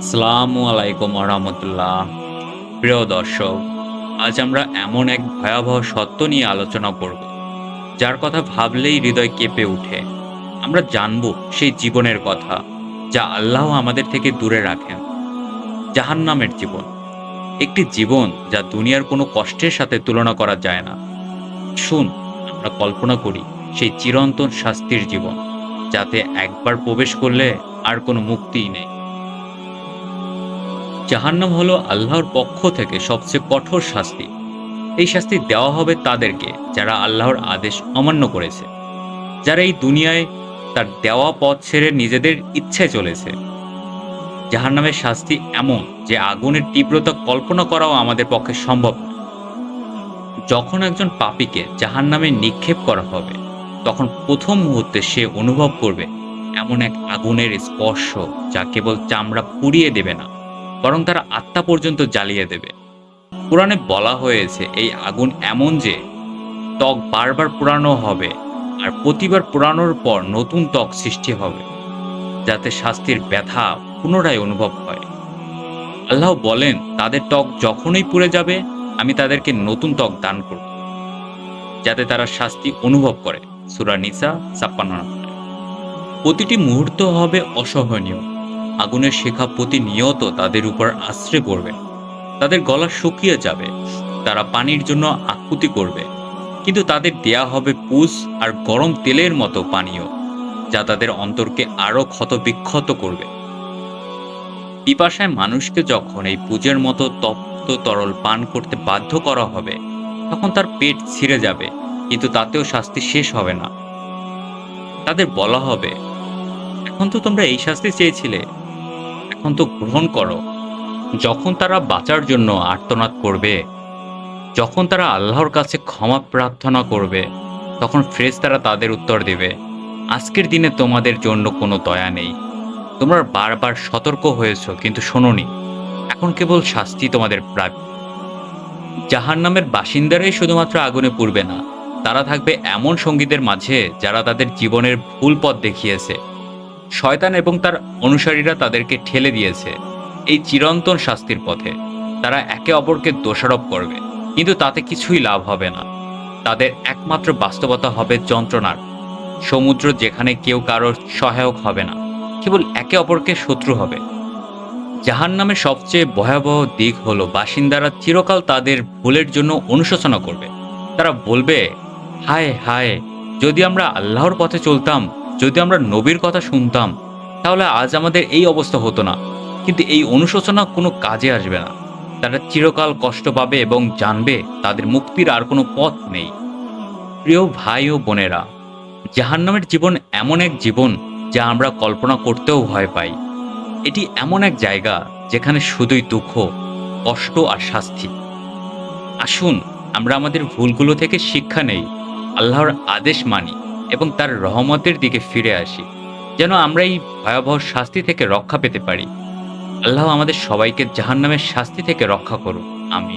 আসসালামু আলাইকুম রহমতুল্লাহ। প্রিয় দর্শক, আজ আমরা এমন এক ভয়াবহ সত্য নিয়ে আলোচনা করব, যার কথা ভাবলেই হৃদয় কেঁপে ওঠে। আমরা জানব সেই জীবনের কথা, যা আল্লাহ আমাদের থেকে দূরে রাখেন। জাহান্নামের জীবন, একটি জীবন যা দুনিয়ার কোনো কষ্টের সাথে তুলনা করা যায় না। শুন, আমরা কল্পনা করি, সেই চিরন্তন শাস্তির জীবন, যাতে একবার প্রবেশ করলে আর কোনো মুক্তিই নেই। জাহান্নাম হলো আল্লাহর পক্ষ থেকে সবচেয়ে কঠোর শাস্তি। এই শাস্তি দেওয়া হবে তাদেরকে যারা আল্লাহর আদেশ অমান্য করেছে। যারা এই দুনিয়ায় তার দেওয়া পথ ছেড়ে নিজেদের ইচ্ছায় চলেছে। জাহান্নামের শাস্তি এমন যে আগুনের তীব্রতা কল্পনা করাও আমাদের পক্ষে সম্ভব যখন একজন পাপীকে জাহান্নামে নিক্ষেপ করা হবে, তখন প্রথম মুহূর্তে সে অনুভব করবে এমন এক আগুনের স্পর্শ যা কেবল চামড়া পুড়িয়ে দেবে না। বরং তারা আত্মা পর্যন্ত জ্বালিয়ে দেবে। কোরআনে বলা হয়েছে, এই আগুন এমন যে ত্বক বারবার পোড়ানো হবে আর প্রতিবার পোড়ানোর পর নতুন ত্বক সৃষ্টি হবে, যাতে শাস্তির ব্যথা পুনরায় অনুভব হয়। আল্লাহ বলেন, তাদের ত্বক যখনই পুড়ে যাবে, আমি তাদেরকে নতুন ত্বক দান করব, যাতে তারা শাস্তি অনুভব করে। সুরা নিসা ছাপ্পান্ন প্রতিটি মুহূর্ত হবে অসহনীয়। আগুনের শেখা প্রতিনিয়ত তাদের উপর আশ্রে পড়বে। তাদের গলা শুকিয়ে যাবে। তারা পানির জন্য আকুতি করবে। কিন্তু তাদের দেয়া হবে পুষ আর গরম তেলের মতো পানীয়, যা তাদের অন্তরকে আরও ক্ষতবিক্ষত করবে। পিপাসায় মানুষকে যখন এই পুজের মতো তপ্ত তরল পান করতে বাধ্য করা হবে, তখন তার পেট ছিঁড়ে যাবে, কিন্তু তাতেও শাস্তি শেষ হবে না। তাদের বলা হবে, এখন তো তোমরা এই শাস্তি চেয়েছিলে। এখন তো গ্রহণ করো। যখন তারা বাঁচার জন্য আর্তনাদ করবে, যখন তারা আল্লাহর কাছে ক্ষমা প্রার্থনা করবে, তখন ফ্রেশতারা তাদের উত্তর দেবে, আজকের দিনে তোমাদের জন্য কোনো দয়া নেই। তোমরা বারবার সতর্ক হয়েছ, কিন্তু শোনোনি। এখন কেবল শাস্তি তোমাদের প্রাপ্য। জাহান্নামের বাসিন্দারাই শুধুমাত্র আগুনে পুড়বে না, তারা থাকবে এমন সঙ্গীদের মাঝে যারা তাদের জীবনের ভুল পথ দেখিয়েছে। শয়তান এবং তার অনুসারীরা তাদেরকে ঠেলে দিয়েছে। এই চিরন্তন শাস্তির পথে তারা একে অপরকে দোষারোপ করবে, কিন্তু তাতে কিছুই লাভ হবে না। তাদের একমাত্র বাস্তবতা হবে যন্ত্রণার। সমুদ্র যেখানে কেউ কারোর সহায়ক হবে না, কেবল একে অপরকে শত্রু হবে। জাহান নামের সবচেয়ে ভয়াবহ দিক হলো বাসিন্দারা চিরকাল তাদের ভুলের জন্য অনুশোচনা করবে। তারা বলবে, হায় হায়, যদি আমরা আল্লাহর পথে চলতাম যদি আমরা নবীর কথা শুনতাম, তাহলে আজ আমাদের এই অবস্থা হতো না। কিন্তু এই অনুশোচনা কোনো কাজে আসবে না। তারা চিরকাল কষ্ট পাবে এবং জানবে তাদের মুক্তির আর কোনো পথ নেই। প্রিয় ভাই ও বোনেরা, জাহান্নামের জীবন এমন এক জীবন যা আমরা কল্পনা করতেও ভয় পাই। এটি এমন এক জায়গা যেখানে শুধুই দুঃখ, কষ্ট আর শাস্তি। আসুন, আমরা আমাদের ভুলগুলো থেকে শিক্ষা নেই, আল্লাহর আদেশ মানি। এবং তার রহমতের দিকে ফিরে আসি, যেন আমরা এই ভয়াবহ শাস্তি থেকে রক্ষা পেতে পারি। আল্লাহ আমাদের সবাইকে জাহান্নামের শাস্তি থেকে রক্ষা করুন আমি